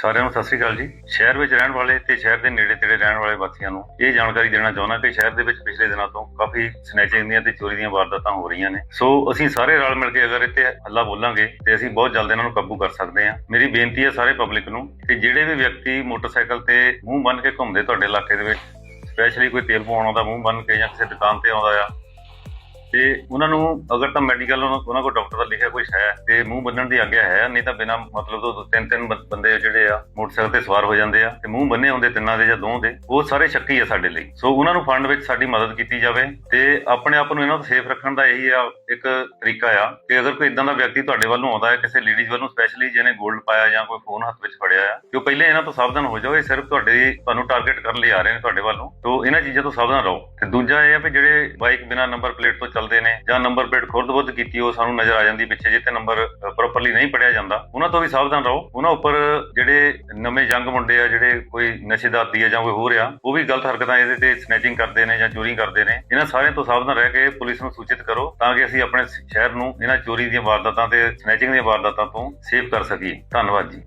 ਸਾਰਿਆਂ ਨੂੰ ਸਤਿ ਸ੍ਰੀ ਅਕਾਲ ਜੀ। ਸ਼ਹਿਰ ਵਿੱਚ ਰਹਿਣ ਵਾਲੇ ਤੇ ਸ਼ਹਿਰ ਦੇ ਨੇੜੇ ਤੇੜੇ ਰਹਿਣ ਵਾਲੇ ਵਾਸੀਆਂ ਨੂੰ ਇਹ ਜਾਣਕਾਰੀ ਦੇਣਾ ਚਾਹੁੰਦਾ ਕਿ ਸ਼ਹਿਰ ਦੇ ਵਿੱਚ ਪਿਛਲੇ ਦਿਨਾਂ ਤੋਂ ਕਾਫੀ ਸਨੈਚਿੰਗ ਦੀਆਂ ਤੇ ਚੋਰੀ ਦੀਆਂ ਵਾਰਦਾਤਾਂ ਹੋ ਰਹੀਆਂ ਨੇ। ਸੋ ਅਸੀਂ ਸਾਰੇ ਰਲ ਮਿਲ ਕੇ ਅਗਰ ਇੱਥੇ ਹੱਲਾ ਬੋਲਾਂਗੇ ਤੇ ਅਸੀਂ ਬਹੁਤ ਜਲਦ ਇਹਨਾਂ ਨੂੰ ਕਾਬੂ ਕਰ ਸਕਦੇ ਹਾਂ। ਮੇਰੀ ਬੇਨਤੀ ਹੈ ਸਾਰੇ ਪਬਲਿਕ ਨੂੰ ਕਿ ਜਿਹੜੇ ਵੀ ਵਿਅਕਤੀ ਮੋਟਰਸਾਈਕਲ ਤੇ ਮੂੰਹ ਬੰਨ ਕੇ ਘੁੰਮਦੇ ਤੁਹਾਡੇ ਇਲਾਕੇ ਦੇ ਵਿੱਚ ਸਪੈਸ਼ਲੀ ਕੋਈ ਤੇਲ ਪਵਾਉਣ ਆਉਂਦਾ, ਮੂੰਹ ਬੰਨ ਕੇ ਜਾਂ ਕਿਸੇ ਦੁਕਾਨ ਤੇ ਆਉਂਦਾ ਆ ਤੇ ਉਹਨਾਂ ਨੂੰ ਅਗਰ ਤਾਂ ਮੈਡੀਕਲ ਉਹਨਾਂ ਕੋਲ ਡਾਕਟਰ ਦਾ ਲਿਖਿਆ ਕੁਝ ਹੈ ਤੇ ਮੂੰਹ ਬੰਨਣ ਦੀ ਆਗਿਆ ਹੈ, ਨਹੀਂ ਤਾਂ ਬਿਨਾ ਮਤਲਬ ਤੋਂ ਤਿੰਨ ਤਿੰਨ ਬੰਦੇ ਜਿਹੜੇ ਆ, ਮੋਟਰਸਾਈਕਲ ਤੇ ਸਵਾਰ ਹੋ ਜਾਂਦੇ ਆ ਤੇ ਮੂੰਹ ਬੰਨੇ ਹੁੰਦੇ ਤਿੰਨਾਂ ਦੇ ਜਾਂ ਦੋ ਦੇ, ਉਹ ਸਾਰੇ ਸ਼ੱਕੀ ਆ ਸਾਡੇ ਲਈ। ਸੋ ਉਹਨਾਂ ਨੂੰ ਫੰਡ ਵਿੱਚ ਸਾਡੀ ਮਦਦ ਕੀਤੀ ਜਾਵੇ ਤੇ ਆਪਣੇ ਆਪ ਨੂੰ ਇਹਨਾਂ ਤੋਂ ਸੇਫ ਰੱਖਣ ਦਾ ਇਹੀ ਆ ਇੱਕ ਤਰੀਕਾ ਆ ਕਿ ਅਗਰ ਕੋਈ ਇਦਾਂ ਦਾ ਵਿਅਕਤੀ ਤੁਹਾਡੇ ਵੱਲੋਂ ਆਉਂਦਾ ਹੈ, ਕਿਸੇ ਲੇਡੀਜ਼ ਵੱਲੋਂ ਸਪੈਸ਼ਲੀ ਜਿਹਨੇ 골ਡ ਪਾਇਆ ਜਾਂ ਕੋਈ ਫੋਨ ਹੱਥ ਵਿੱਚ ਫੜਿਆ ਆ, ਕਿ ਉਹ ਪਹਿਲੇ ਇਹਨਾਂ ਤੋਂ ਸਾਵਧਾਨ ਹੋ ਜਾਓ, ਇਹ ਸਿਰਫ ਤੁਹਾਡੇ ਤੁਹਾਨੂੰ ਟਾਰਗੇਟ ਕਰਨ ਲਈ ਆ ਰਹੇ ਨੇ ਤੁਹਾਡੇ ਵੱਲੋਂ ਤੋਂ ਇਹਨਾਂ ਚੀਜ਼ਾਂ ਤੋਂ ਸਾਵਧਾਨ ਰਹੋ। ਤੇ ਦੂਜਾ ਇਹ ਆ ਵੀ ਜਿਹੜੇ ਬਾਈਕ ਬਿਨਾ ਨੰਬਰ ਪਲੇਟ ਤੋਂ ਚੱਲਦੇ ਨੇ ਜਾਂ ਨੰਬਰ ਪਲੇਟ ਖੁਰਦ-ਬੁਰਦ ਕੀਤੀ, ਉਹ ਸਾਨੂੰ ਨਜ਼ਰ ਆ ਜਾਂਦੀ ਪਿੱਛੇ ਜਿੱਥੇ ਨੰਬਰ ਪ੍ਰੋਪਰਲੀ ਨਹੀਂ ਪੜਿਆ ਜਾਂਦਾ, ਉਹਨਾਂ ਤੋਂ ਵੀ ਸਾਵਧਾਨ ਰਹੋ। ਉਹਨਾਂ ਉੱਪਰ ਜਿਹੜੇ ਨਵੇਂ ਯੰਗ ਮੁੰਡੇ ਆ, ਜਿਹੜੇ ਕੋਈ ਨਸ਼ੇ ਦਾ ਆ ਜਾਂ ਕੋਈ ਹੋਰ ਆ, ਉਹ ਵੀ ਗਲਤ ਹਰਕਤਾਂ ਇਹਦੇ ਤੇ ਸਨੈਚਿੰਗ ਕਰਦੇ ਨੇ ਜਾਂ ਚੋਰੀ ਕਰਦੇ ਨੇ। ਇਹਨਾਂ ਸਾਰਿਆਂ ਤੋਂ ਸਾਵਧਾਨ ਰਹਿ ਕੇ ਪੁਲਿਸ ਨੂੰ ਸੂਚਿਤ ਕਰੋ ਤਾਂ ਕਿ ਅਸੀਂ ਆਪਣੇ ਸ਼ਹਿਰ ਨੂੰ ਇਹਨਾਂ ਚੋਰੀ ਦੀਆਂ ਵਾਰਦਾਤਾਂ ਤੇ ਸਨੈਚਿੰਗ ਦੀਆਂ ਵਾਰਦਾਤਾਂ ਤੋਂ ਸੇਵ ਕਰ ਸਕੀਏ। ਧੰਨਵਾਦ ਜੀ।